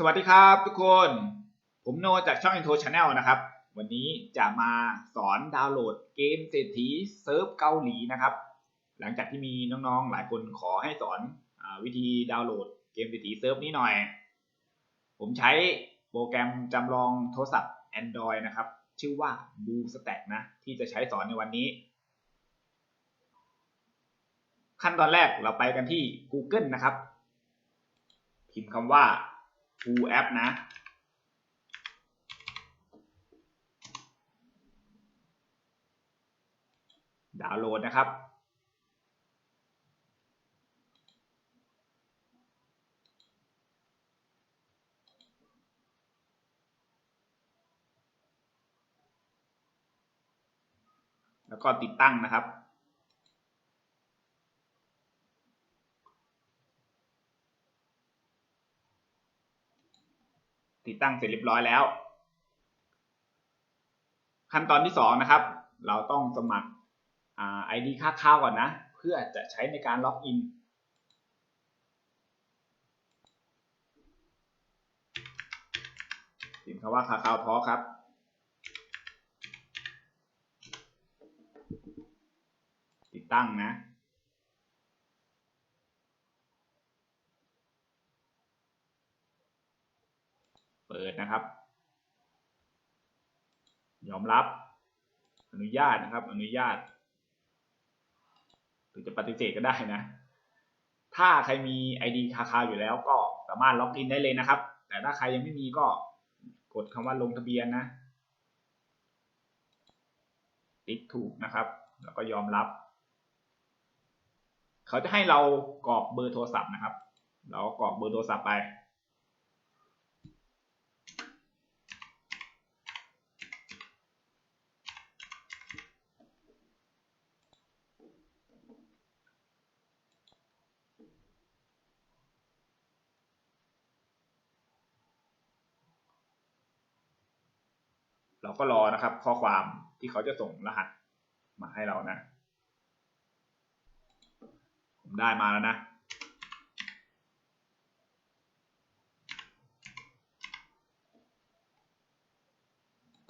สวัสดีครับทุกคน ผมโนจากช่อง Intro Channel นะครับ วันนี้จะมาสอนดาวน์โหลดเกมเศรษฐีเซิร์ฟเกาหลีนะครับ หลังจากที่มีน้องๆ หลายคนขอให้สอนอวิธีดาวน์โหลดเกมเศรษฐีเซิร์ฟนี้หน่อย ผมใช้โปรแกรมจำลองโทรศัพท์ Android นะครับ ชื่อว่า BlueStack นะ ที่จะใช้สอนในวันนี้ ขั้นตอนแรกเราไปกันที่ Google นะครับ พิมพ์คำว่า Full App นะ ดาวน์โหลดนะครับ แล้วก็ติดตั้งนะครับ ติดตั้งเสร็จเรียบร้อยแล้ว ขั้นตอนที่สองนะครับ เราต้องสมัครอ่า ID ค่าข้าวก่อนนะ เพื่อจะใช้ในการล็อกอินพิมพ์คำว่าคาคาวทอครับติดตั้งนะ ปิดนะครับ ยอมรับ อนุญาตนะครับ อนุญาตหรือจะปฏิเสธก็ได้นะ ถ้าใครมี ID คาคาอยู่แล้วก็สามารถล็อกอินได้เลยนะครับ แต่ถ้าใครยังไม่มีก็กดคำว่าลงทะเบียนนะ ติ๊กถูกนะครับ แล้วก็ยอมรับ เขาจะให้เรากรอกเบอร์โทรศัพท์นะครับ เราก็กรอกเบอร์โทรศัพท์ไป เราก็รอนะครับ ข้อความที่เขาจะส่งรหัสมาให้เรานะ ผมได้มาแล้วนะ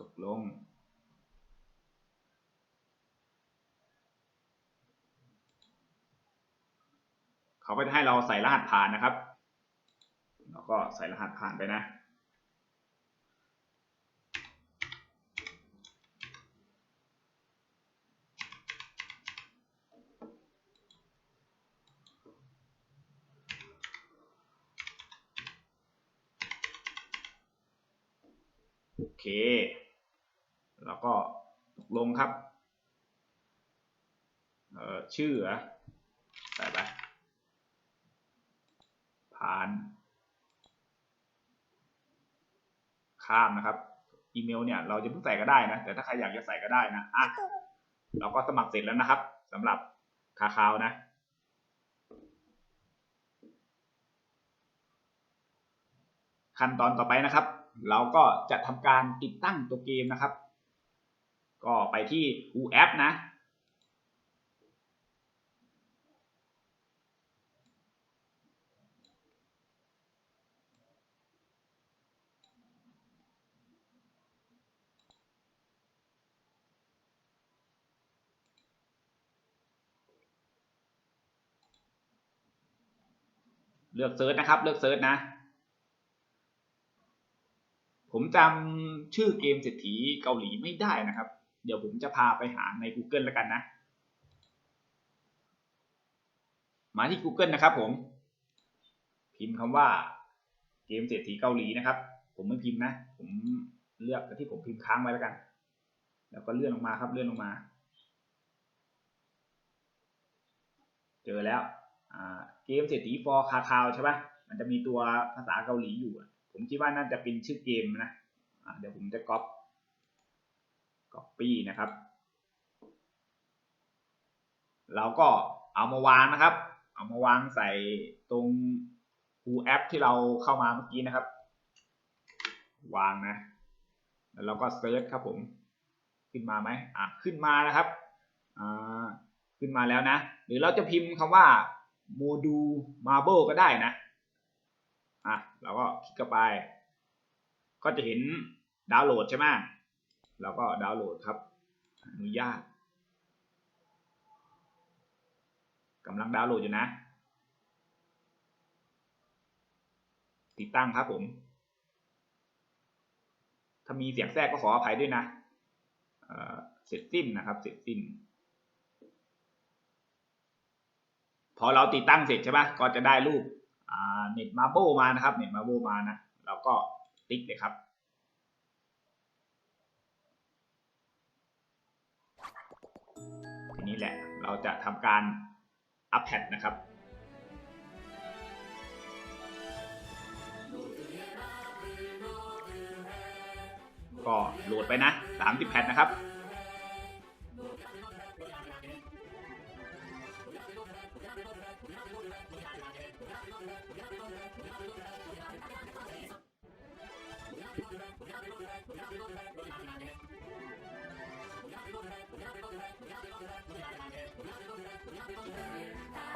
ตกลงเขาก็จะให้เราใส่รหัสผ่านนะครับแล้วก็ใส่รหัสผ่านไปนะ เค แล้วก็ตกลงครับ เอ่อชื่อเหรอใส่ไปผ่าน ข้ามนะครับ อีเมลเนี่ย เราจะเพิ่งใส่ก็ได้นะ แต่ถ้าใครอยากจะใส่ก็ได้นะอะเราก็สมัครเสร็จแล้วนะครับสำหรับคาคาวนะขั้นตอนต่อไปนะครับ เราก็จะทำการติดตั้งตัวเกมนะครับ ก็ไปที่ u app นะ เลือกเซิร์ชนะครับ เลือกเซิร์ชนะ จำชื่อเกมเศรษฐีเกาหลีไม่ได้นะครับ เดี๋ยวผมจะพาไปหาใน Google แล้วกันนะ มาที่ Google นะครับผม พิมพ์คำว่าเกมเศรษฐีเกาหลีนะครับ ผมไม่พิมพ์นะ ผมเลือกที่ผมพิมพ์ค้างไว้แล้วกัน แล้วก็เลื่อนลงมาครับเลื่อนลงมา เจอแล้วเกมเศรษฐี for คาคาวใช่ปะมันจะมีตัวภาษาเกาหลีอยู่ ผมคิดว่าน่าจะเป็นชื่อเกมนะ เดี๋ยวผมจะก๊อปก๊อปปี้นะครับ เราก็เอามาวางนะครับ เอามาวางใส่ตรง Q App ที่เราเข้ามาเมื่อกี้นะครับ วางนะ แล้วเราก็เซิร์ชครับผม ขึ้นมาไหมอะ ขึ้นมานะครับ อ่า ขึ้นมาแล้วนะ หรือเราจะพิมพ์คำว่าโมดูมาเบิลก็ได้นะ อะ เราก็คลิกเข้าไป ก็จะเห็น ดาวน์โหลดใช่ไหมเราก็ดาวน์โหลดครับอนุญาตกำลังดาวน์โหลดอยู่นะ ติดตั้งครับผม ถ้ามีเสียงแทรกก็ขออภัยด้วยนะเเสร็จสิ้นนะครับ เสร็จสิ้น พอเราติดตั้งเสร็จใช่ปะก็จะได้รูปเน็ตมาโบมานะครับ เน็ตมาโบมานะ เราก็ติ๊กเลยครับ ทีนี้แหละเราจะทำการอัปแพดนะครับก็โหลดไปนะ 30 แพดนะครับ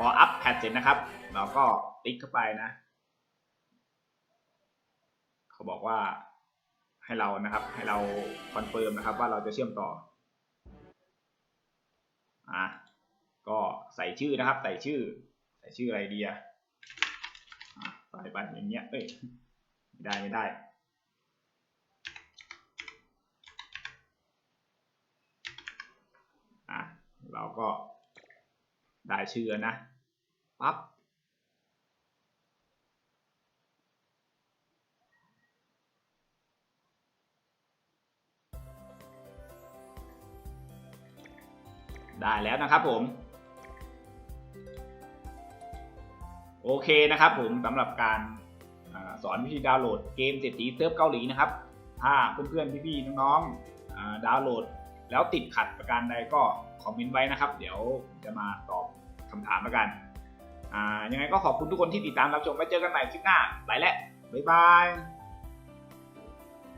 ออัพแพดเสร็จนะครับ เราก็ติ๊กเข้าไปนะ เขาบอกว่าให้เรานะครับ ให้เราคอนเฟิร์มนะครับ ว่าเราจะเชื่อมต่อ อะ ก็ใส่ชื่อนะครับ ใส่ชื่อ ใส่ชื่ออะไรดีอะใส่ไปอย่างเงี้ย เอ้ย ไม่ได้ไม่ได้อะเราก็ได้ชื่อนะ ปั๊บได้แล้วนะครับผมโอเคนะครับผมสำหรับการอสอนวิธีดาวน์โหลดเกมเศรษฐีเซิร์ฟเกาหลีนะครับ ถ้าเพื่อนๆพี่ๆน้องๆดาวน์โหลด แล้วติดขัดประการใดก็คอมเมนต์ไว้นะครับ เดี๋ยวผมจะมาตอบคำถามแล้วกัน อ่ายังไงก็ขอบคุณทุกคนที่ติดตามรับชมไว้เจอกันใหม่คลิปหน้าไปแล้วบ๊ายบาย